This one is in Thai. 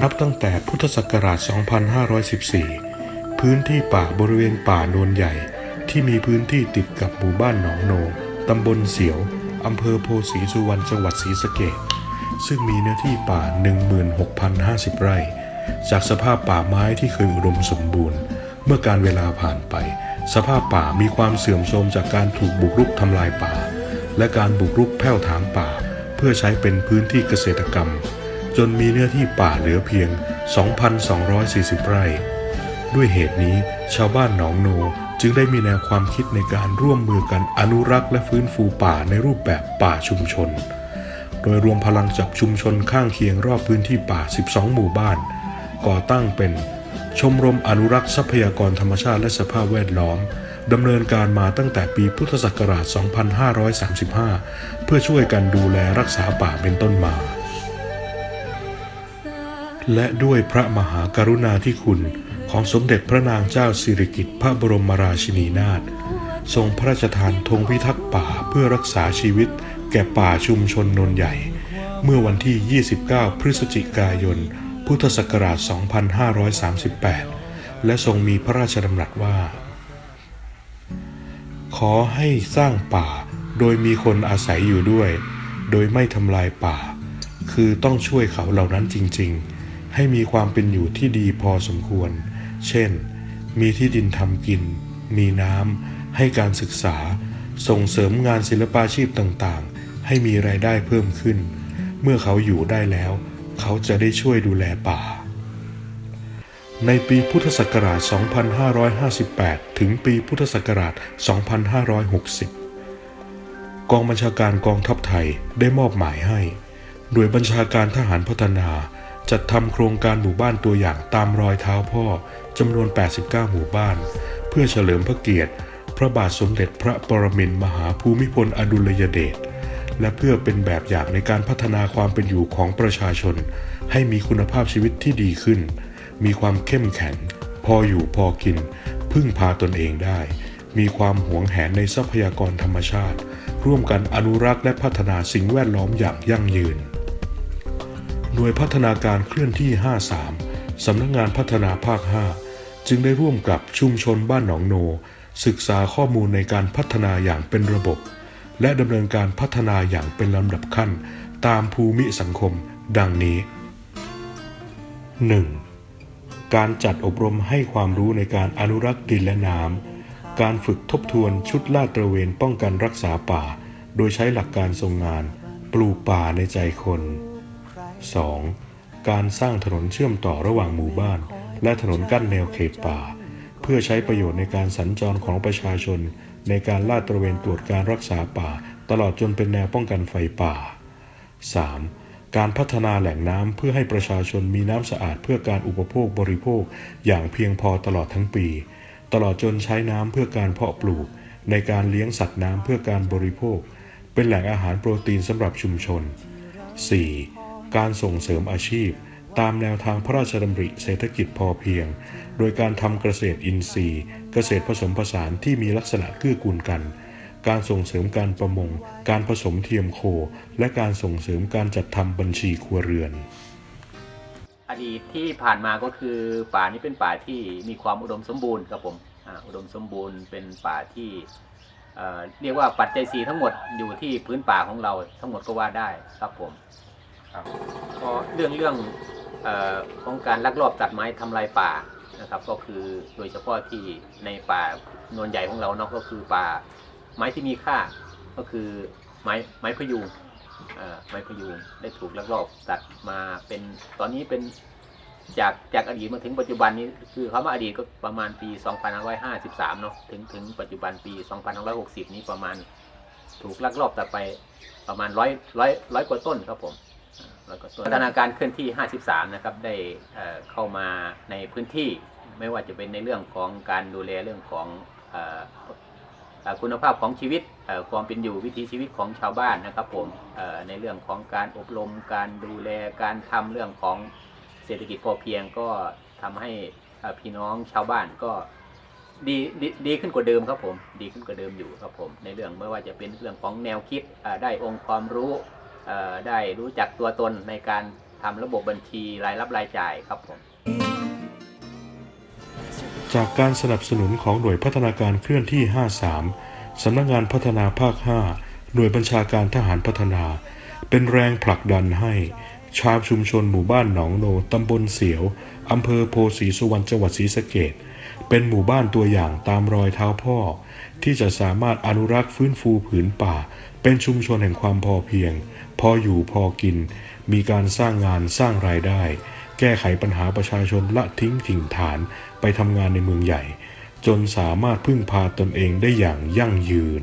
นับตั้งแต่พุทธศักราช 2514 พื้นที่ป่าบริเวณป่าโนนใหญ่ ที่มีพื้นที่ติดกับหมู่บ้านหนองโน ตำบลเสียว อำเภอโพสีสุวรรณ จังหวัดศรีสะเกษซึ่งมีเนื้อที่ป่า 16,050 ไร่ จากสภาพป่าไม้ที่เคยอุดมสมบูรณ์ เมื่อการเวลาผ่านไป สภาพป่ามีความเสื่อมโทรมจากการถูกบุกรุกทำลายป่า และการบุกรุกแผ่วถางป่า เพื่อใช้เป็นพื้นที่เกษตรกรรม จนมีเนื้อที่ป่าเหลือเพียง 2,240 ไร่ ด้วยเหตุนี้ชาวบ้านหนองโนจึงได้มีแนวความคิดในการร่วมมือกันอนุรักษ์และฟื้นฟูป่าในรูปแบบป่าชุมชน โดยรวมพลังจากชุมชนข้างเคียงรอบพื้นที่ป่า 12 หมู่บ้าน ก่อตั้งเป็นชมรมอนุรักษ์ทรัพยากรธรรมชาติและสภาพแวดล้อมดำเนินการมาตั้งแต่ปีพุทธศักราช 2535 เพื่อช่วยกันดูแลรักษาป่าเป็นต้นมา และด้วยพระมหากรุณาธิคุณของสมเด็จพระนางเจ้าสิริกิติ์พระบรมราชินีนาถทรงพระราชทานธงพิทักษ์ป่าเพื่อรักษาชีวิต แก่ป่าชุมชนนนใหญ่ เมื่อวันที่ 29 พฤศจิกายน พุทธศักราช 2538 และทรงมีพระราชดำรัสว่า ขอให้สร้างป่าโดยมีคนอาศัยอยู่ด้วย โดยไม่ทำลายป่า คือต้องช่วยเขาเหล่านั้นจริง ๆ ให้มีความเป็นอยู่ที่ดีพอสมควร เช่น มีที่ดินทำกิน มีน้ำ ให้การศึกษา ส่งเสริมงานศิลปาชีพต่างๆ ให้มีรายได้เพิ่มขึ้น เมื่อเขาอยู่ได้แล้ว เขาจะได้ช่วยดูแลป่า ในปีพุทธศักราช 2558 ถึงปีพุทธศักราช 2560 กองบัญชาการกองทัพไทยได้มอบหมายให้โดยบัญชาการทหารพัฒนา จัดทำโครงการหมู่บ้านตัวอย่างตามรอยเท้าพ่อจำนวน 89 หมู่บ้าน เพื่อเฉลิมพระเกียรติ พระบาทสมเด็จพระปรมินทมหาภูมิพลอดุลยเดชและเพื่อเป็นแบบอย่างในการพัฒนาความเป็นอยู่ของประชาชน ให้มีคุณภาพชีวิตที่ดีขึ้น มีความเข้มแข็ง พออยู่พอกิน พึ่งพาตนเองได้ มีความหวงแหนในทรัพยากรธรรมชาติ ร่วมกันอนุรักษ์และพัฒนาสิ่งแวดล้อมอย่างยั่งยืน หน่วยพัฒนาการเคลื่อนที่ 53 สำนักงานพัฒนาภาค 5 จึงได้ร่วมกับชุมชนบ้านหนองโน ศึกษาข้อมูลในการพัฒนาอย่างเป็นระบบ และดำเนินการพัฒนาอย่างเป็นลำดับขั้น ตามภูมิสังคม ดังนี้ 1. การจัดอบรมให้ความรู้ในการอนุรักษ์ดินและน้ำ การฝึกทบทวนชุดลาดตระเวนป้องกันรักษาป่า โดยใช้หลักการทรงงาน ปลูกป่าในใจคน 2. การสร้างถนนเชื่อมต่อระหว่างหมู่บ้าน และถนนกั้นแนวเขตป่า เพื่อใช้ประโยชน์ในการสัญจรของประชาชน ในการลาดตระเวนตรวจการรักษาป่า ตลอดจนเป็นแนวป้องกันไฟป่า 3. การพัฒนาแหล่งน้ำเพื่อให้ประชาชนมีน้ำสะอาดเพื่อการอุปโภคบริโภค อย่างเพียงพอตลอดทั้งปี ตลอดจนใช้น้ำเพื่อการเพาะปลูก ในการเลี้ยงสัตว์น้ำเพื่อการบริโภค เป็นแหล่งอาหารโปรตีนสำหรับชุมชน 4. การส่งเสริมอาชีพ ตามแนวทางพระราชดำริเศรษฐกิจพอเพียง โดยการทำเกษตรอินทรีย์ เกษตรผสมผสานที่มีลักษณะเกื้อกูลกัน การส่งเสริมการประมง การผสมเทียมโค และการส่งเสริมการจัดทำบัญชีครัวเรือน อดีตที่ผ่านมาก็คือป่านี้เป็นป่าที่มีความอุดมสมบูรณ์ครับผมอ,อุดมสมบูรณ์เป็นป่าที่เเรียกว่าปัจจัยสีทั้งหมดอยู่ที่พื้นป่าของเราทั้งหมดก็ว่าได้ครับผม ครับก็เรื่องเรื่องออของการลักลอบตัดไม้ทำลายป่านะครับ ก็คือโดยเฉพาะที่ในป่านวลใหญ่ของเราเนาะก็คือป่าไม้ที่มีค่าก็คือไม้ไม้พยูงไม้พยุงได้ถูกลักลอบตัดมาเป็นตอนนี้เป็นจากจากอดีตมาถึงปัจจุบันนี้คือเขามาอดีตก็ประมาณปี 2553 เนาะถึงถึงปัจจุบันปี 2560 นี้ประมาณถูกลักลอบตัดไปประมาณร้อยร้อยร้อยกว่าต้นครับผม พัฒนาการเคลื่อนที่ 53 นะครับ ได้เข้ามาในพื้นที่ ไม่ว่าจะเป็นในเรื่องของการดูแลเรื่องของออคุณภาพของชีวิตความเป็นอยู่วิถีชีวิตของชาวบ้านนะครับผมในเรื่องของการอบรมการดูแลการทำเรื่องของเศรษฐกิจพอเพียงก็ทำให้พี่น้องชาวบ้านก็ดีดีดีขึ้นกว่าเดิมครับผม ดีขึ้นกว่าเดิมอยู่ครับผม ในเรื่องไม่ว่าจะเป็นเรื่องของแนวคิดได้องค์ความรู้ ได้รู้จักตัวตนในการทำระบบบัญชีรายรับรายจ่ายครับผมจากการสนับสนุนของหน่วยพัฒนาการเคลื่อนที่ 53 สำนักงานพัฒนาภาค 5 หน่วยบัญชาการทหารพัฒนา เป็นแรงผลักดันให้ ชาวชุมชนหมู่บ้านหนองโนตำบลเสียว อำเภอโพสีสุวรรณจังหวัดศรีสะเกดเป็นหมู่บ้านตัวอย่างตามรอยเท้าพ่อ ที่จะสามารถอนุรักษ์ฟื้นฟูผืนป่า เป็นชุมชนแห่งความพอเพียง พออยู่พอกิน มีการสร้างงานสร้างรายได้ แก้ไขปัญหาประชาชนละทิ้งถิ่นฐานไปทำงานในเมืองใหญ่ จนสามารถพึ่งพาตนเองได้อย่างยั่งยืน